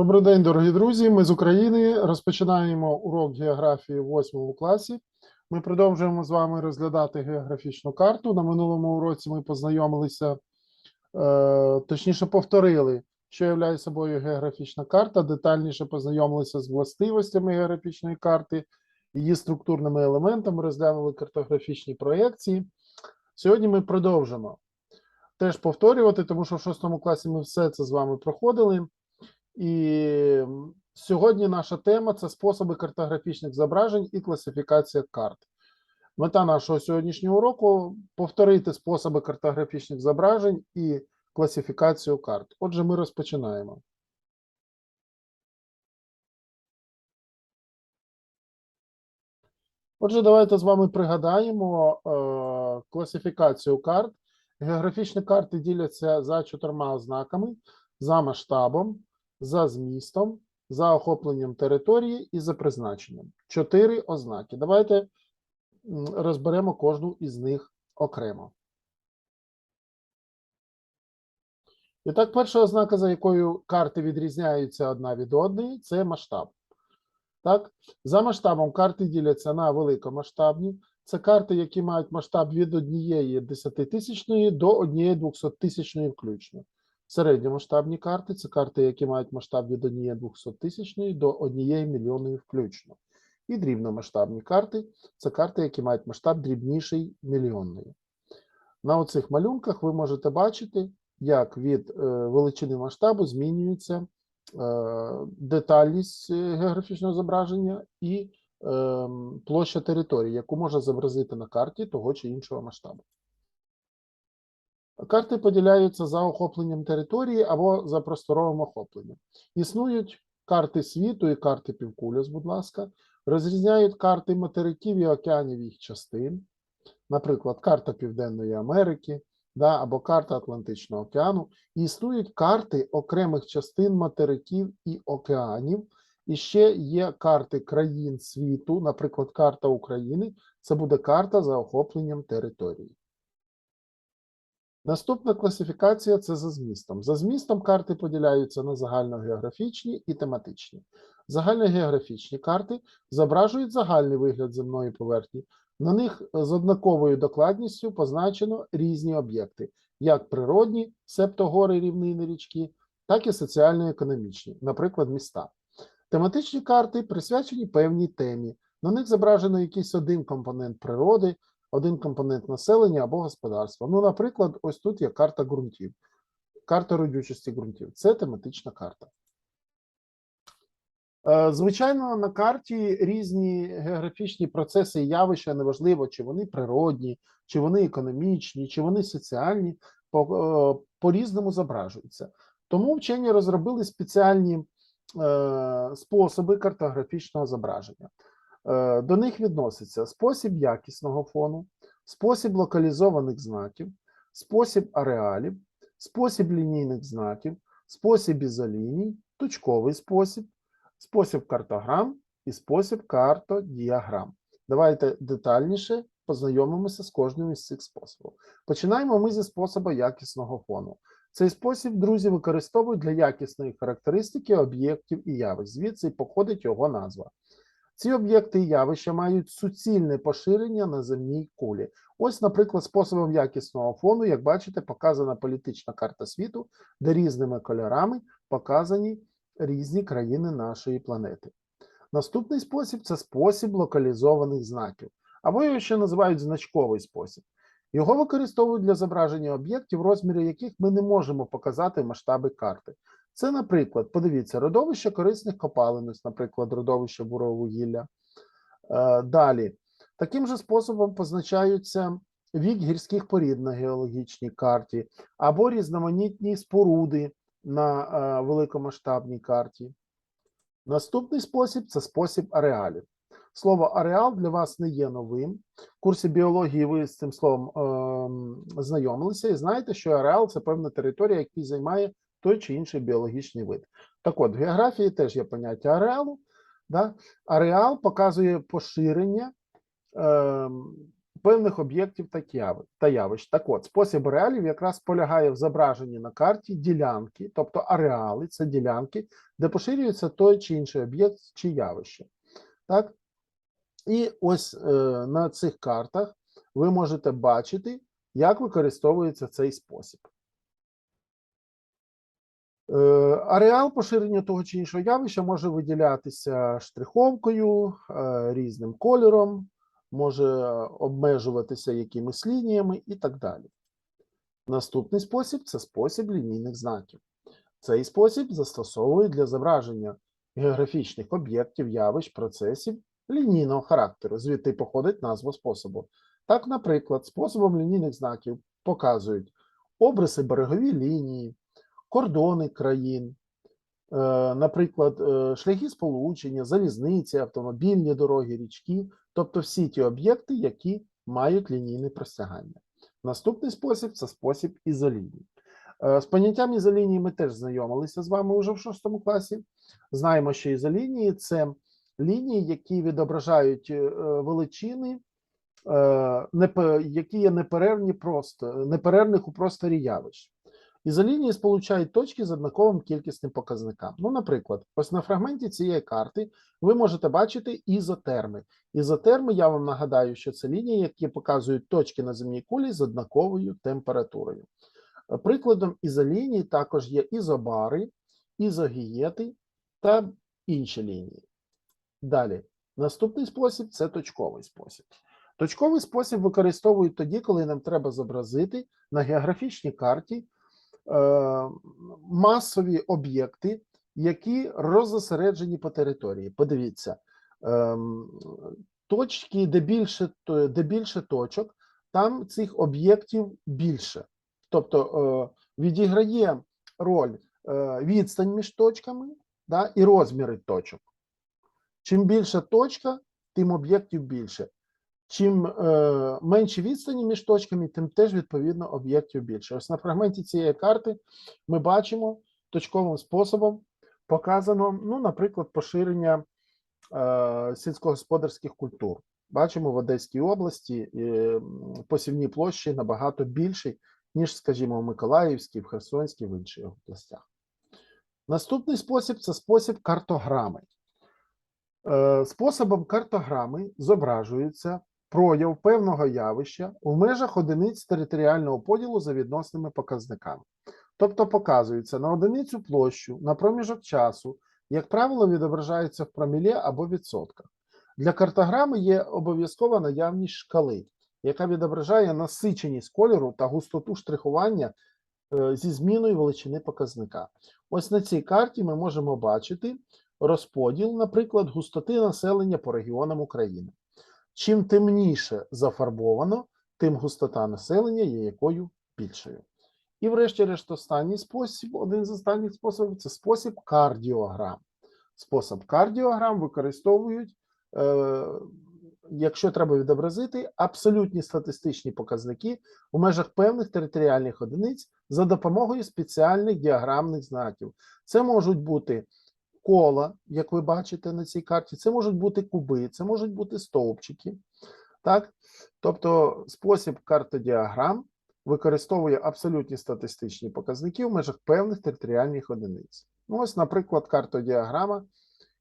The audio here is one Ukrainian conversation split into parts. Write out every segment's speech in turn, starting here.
Добрий день, дорогі друзі. Ми з України розпочинаємо урок географії в 8 класі. Ми продовжуємо з вами розглядати географічну карту. На минулому уроці ми познайомилися, е, точніше, повторили, що являє собою географічна карта. Детальніше познайомилися з властивостями географічної карти, її структурними елементами, розглянули картографічні проєкції. Сьогодні ми продовжимо теж повторювати, тому що в 6 класі ми все це з вами проходили. І сьогодні наша тема це способи картографічних зображень і класифікація карт. Мета нашого сьогоднішнього уроку повторити способи картографічних зображень і класифікацію карт. Отже, ми розпочинаємо. Отже, давайте з вами пригадаємо е, класифікацію карт. Географічні карти діляться за чотирма ознаками: за масштабом, за змістом, за охопленням території і за призначенням. Чотири ознаки. Давайте розберемо кожну із них окремо. І так, перша ознака, за якою карти відрізняються одна від одної, це масштаб. Так, за масштабом карти діляться на великомасштабні. Це карти, які мають масштаб від однієї десятитисячної до однієї двохсоттисячної включно. Середньомасштабні карти це карти, які мають масштаб від однієї двохсоттисячної до однієї мільйонної включно. І дрібномасштабні карти це карти, які мають масштаб дрібніший мільйонної. На оцих малюнках ви можете бачити, як від е, величини масштабу змінюється е, детальність е, географічного зображення і е, площа території, яку можна зобразити на карті того чи іншого масштабу. Карти поділяються за охопленням території або за просторовим охопленням. Існують карти світу і карти півкуліс, будь ласка, розрізняють карти материків і океанів їх частин, наприклад, карта Південної Америки да, або карта Атлантичного океану. Існують карти окремих частин материків і океанів. І ще є карти країн світу, наприклад, карта України. Це буде карта за охопленням території. Наступна класифікація це за змістом. За змістом карти поділяються на загальногеографічні і тематичні. Загальногеографічні карти зображують загальний вигляд земної поверхні. На них з однаковою докладністю позначено різні об'єкти, як природні, себто гори, рівнини, річки, так і соціально-економічні, наприклад, міста. Тематичні карти присвячені певній темі. На них зображено якийсь один компонент природи, один компонент населення або господарства. Ну, наприклад, ось тут є карта ґрунтів, карта родючості ґрунтів. Це тематична карта. Е, Звичайно, на карті різні географічні процеси і явища, неважливо, чи вони природні, чи вони економічні, чи вони соціальні, по- е, по-різному зображуються. Тому вчені розробили спеціальні е, способи картографічного зображення. Е, До них відноситься спосіб якісного фону, спосіб локалізованих знаків, спосіб ареалів, спосіб лінійних знаків, спосіб ізоліній, точковий спосіб, спосіб картограм і спосіб картодіаграм. Давайте детальніше познайомимося з кожним із цих способів. Починаємо ми зі способу якісного фону. Цей спосіб, друзі, використовують для якісної характеристики об'єктів і явищ. Звідси й походить його назва. Ці об'єкти і явища мають суцільне поширення на земній кулі. Ось, наприклад, способом якісного фону, як бачите, показана політична карта світу, де різними кольорами показані різні країни нашої планети. Наступний спосіб це спосіб локалізованих знаків, або його ще називають значковий спосіб. Його використовують для зображення об'єктів, розміри яких ми не можемо показати масштаби карти. Це, наприклад, подивіться, родовище корисних копалин, наприклад, родовище бурового вугілля. Е, Далі, таким же способом позначаються вік гірських порід на геологічній карті, або різноманітні споруди на е, великомасштабній карті. Наступний спосіб це спосіб ареалів. Слово ареал для вас не є новим. В курсі біології ви з цим словом ем, знайомилися і знаєте, що ареал це певна територія, яка займає той чи інший біологічний вид. Так от, в географії теж є поняття ареалу. Да? Ареал показує поширення ем, певних об'єктів та яви- та явищ. Так от, спосіб реалів якраз полягає в зображенні на карті ділянки, тобто ареали, це ділянки, де поширюється той чи інший об'єкт чи явище. Так? І ось е, на цих картах ви можете бачити, як використовується цей спосіб. Е, Ареал поширення того чи іншого явища може виділятися штриховкою, е, різним кольором, може обмежуватися якимись лініями і так далі. Наступний спосіб це спосіб лінійних знаків. Цей спосіб застосовують для зображення географічних об'єктів, явищ, процесів лінійного характеру, звідти походить назва способу. Так, наприклад, способом лінійних знаків показують обриси берегові лінії, кордони країн, е, наприклад, е, шляхи сполучення, залізниці, автомобільні дороги, річки, тобто всі ті об'єкти, які мають лінійне простягання. Наступний спосіб це спосіб ізолінії. Е, З поняттям ізолінії ми теж знайомилися з вами уже в шостому класі. Знаємо, що ізолінії це лінії, які відображають величини, які є неперервні неперервних у просторі явищ. Ізолінії сполучають точки з однаковим кількісним показникам. Ну, наприклад, ось на фрагменті цієї карти ви можете бачити ізотерми. Ізотерми, я вам нагадаю, що це лінії, які показують точки на земній кулі з однаковою температурою. Е, Прикладом ізоліній також є ізобари, ізогієти та інші лінії. Далі, наступний спосіб це точковий спосіб. Точковий спосіб використовують тоді, коли нам треба зобразити на географічній карті масові об'єкти, які розосереджені по території. Подивіться, ем, точки, де більше, де більше точок, там цих об'єктів більше. Тобто е, відіграє роль е, відстань між точками да, і розміри точок. Чим більша точка, тим об'єктів більше. Чим е, менші відстані між точками, тим теж відповідно об'єктів більше. Ось на фрагменті цієї карти ми бачимо точковим способом показано, ну, наприклад, поширення е, сільськогосподарських культур. Бачимо в Одеській області е, посівні площі набагато більші, ніж, скажімо, в Миколаївській, в Херсонській, в інших областях. Наступний спосіб це спосіб картограми. Е, Способом картограми зображується прояв певного явища в межах одиниць територіального поділу за відносними показниками. Тобто показується на одиницю площу, на проміжок часу, як правило, відображається в промілі або відсотках. Для картограми є обов'язкова наявність шкали, яка відображає насиченість кольору та густоту штрихування е, зі зміною величини показника. Ось на цій карті ми можемо бачити розподіл, наприклад, густоти населення по регіонам України. Чим темніше зафарбовано, тим густота населення є якою більшою. І, врешті-решт, останній спосіб, один з останніх способів це спосіб кардіограм. Спосіб кардіограм використовують, е, якщо треба відобразити, абсолютні статистичні показники у межах певних територіальних одиниць за допомогою спеціальних діаграмних знаків. Це можуть бути кола, як ви бачите на цій карті, це можуть бути куби, це можуть бути стовпчики. Так? Тобто спосіб картодіаграм використовує абсолютні статистичні показники в межах певних територіальних одиниць. Ну, ось, наприклад, картодіаграма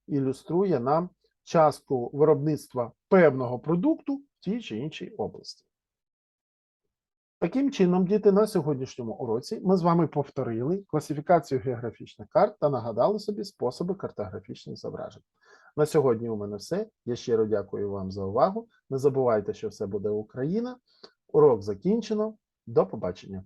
ілюструє нам частку виробництва певного продукту в тій чи іншій області. Таким чином, діти, на сьогоднішньому уроці ми з вами повторили класифікацію географічних карт та нагадали собі способи картографічних зображень. На сьогодні у мене все. Я щиро дякую вам за увагу. Не забувайте, що все буде Україна. Урок закінчено. До побачення.